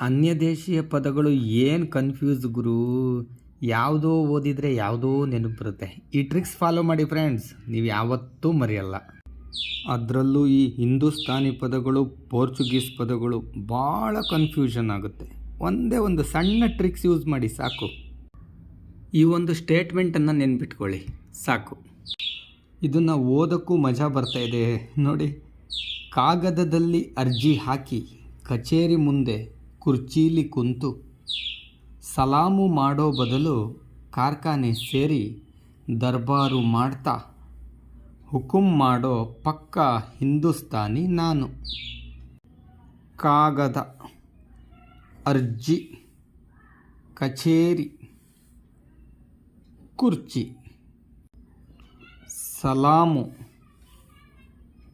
ಅನ್ಯದೇಶೀಯ ಪದಗಳು ಏನು ಕನ್ಫ್ಯೂಸ್ ಗುರು? ಯಾವುದೋ ಓದಿದರೆ ಯಾವುದೋ ನೆನಪು ಬರುತ್ತೆ ಈ ಟ್ರಿಕ್ಸ್ ಫಾಲೋ ಮಾಡಿ ಫ್ರೆಂಡ್ಸ್ ನೀವು ಯಾವತ್ತೂ ಮರೆಯಲ್ಲ. ಅದರಲ್ಲೂ ಈ ಹಿಂದೂಸ್ತಾನಿ ಪದಗಳು, ಪೋರ್ಚುಗೀಸ್ ಪದಗಳು ಭಾಳ ಕನ್ಫ್ಯೂಷನ್ ಆಗುತ್ತೆ. ಒಂದೇ ಒಂದು ಸಣ್ಣ ಟ್ರಿಕ್ಸ್ ಯೂಸ್ ಮಾಡಿ ಸಾಕು. ಈ ಒಂದು ಸ್ಟೇಟ್ಮೆಂಟನ್ನು ನೆನ್ಪಿಟ್ಕೊಳ್ಳಿ. ಸಾಕು. ಇದನ್ನು ಓದೋಕ್ಕೂ ಮಜಾ ಬರ್ತಾ ಇದೆ. ನೋಡಿ, ಕಾಗದದಲ್ಲಿ ಅರ್ಜಿ ಹಾಕಿ ಕಚೇರಿ ಮುಂದೆ ಕುರ್ಚೀಲಿ ಕುಂತು ಸಲಾಮು ಮಾಡೋ ಬದಲು ಕಾರ್ಖಾನೆ ಸೇರಿ ದರ್ಬಾರು ಮಾಡ್ತಾ ಹುಕುಂ ಮಾಡೋ ಪಕ್ಕ ಹಿಂದೂಸ್ತಾನಿ ನಾನು. ಕಾಗದ, ಅರ್ಜಿ, ಕಚೇರಿ, ಕುರ್ಚಿ. ಸಲಾಮು,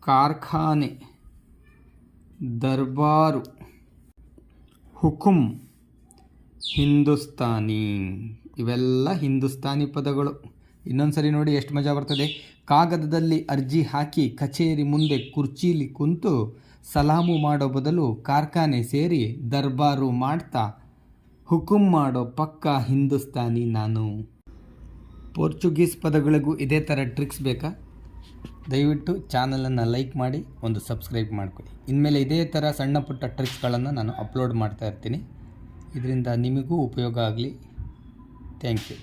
ಕಾರ್ಖಾನೆ, ದರ್ಬಾರು. ಹುಕುಂ. ಹಿಂದೂಸ್ತಾನಿ. ಇವೆಲ್ಲ ಹಿಂದೂಸ್ತಾನಿ ಪದಗಳು. ಇನ್ನೊಂದು ಸರಿ ನೋಡಿ ಎಷ್ಟು ಮಜಾ ಬರ್ತದೆ. ಕಾಗದದಲ್ಲಿ ಅರ್ಜಿ ಹಾಕಿ ಕಚೇರಿ ಮುಂದೆ ಕುರ್ಚೀಲಿ ಕುಂತು ಸಲಾಮು ಮಾಡೋ ಬದಲು ಕಾರ್ಖಾನೆ ಸೇರಿ ದರ್ಬಾರು ಮಾಡ್ತಾ ಹುಕುಂ ಮಾಡೋ ಪಕ್ಕ ಹಿಂದೂಸ್ತಾನಿ ನಾನು. ಪೋರ್ಚುಗೀಸ್ ಪದಗಳಿಗೂ ಇದೇ ಥರ ಟ್ರಿಕ್ಸ್ ಬೇಕಾ? ದಯವಿಟ್ಟು ಚಾನಲನ್ನು ಲೈಕ್ ಮಾಡಿ, ಒಂದು ಸಬ್ಸ್ಕ್ರೈಬ್ ಮಾಡ್ಕೊಳ್ಳಿ. ಇನ್ಮೇಲೆ ಇದೇ ಥರ ಸಣ್ಣ ಪುಟ್ಟ ಟ್ರಿಕ್ಸ್ಗಳನ್ನು ನಾನು ಅಪ್ಲೋಡ್ ಮಾಡ್ತಾ ಇರ್ತೀನಿ. ಇದರಿಂದ ನಿಮಗೂ ಉಪಯೋಗ ಆಗಲಿ. Thank you.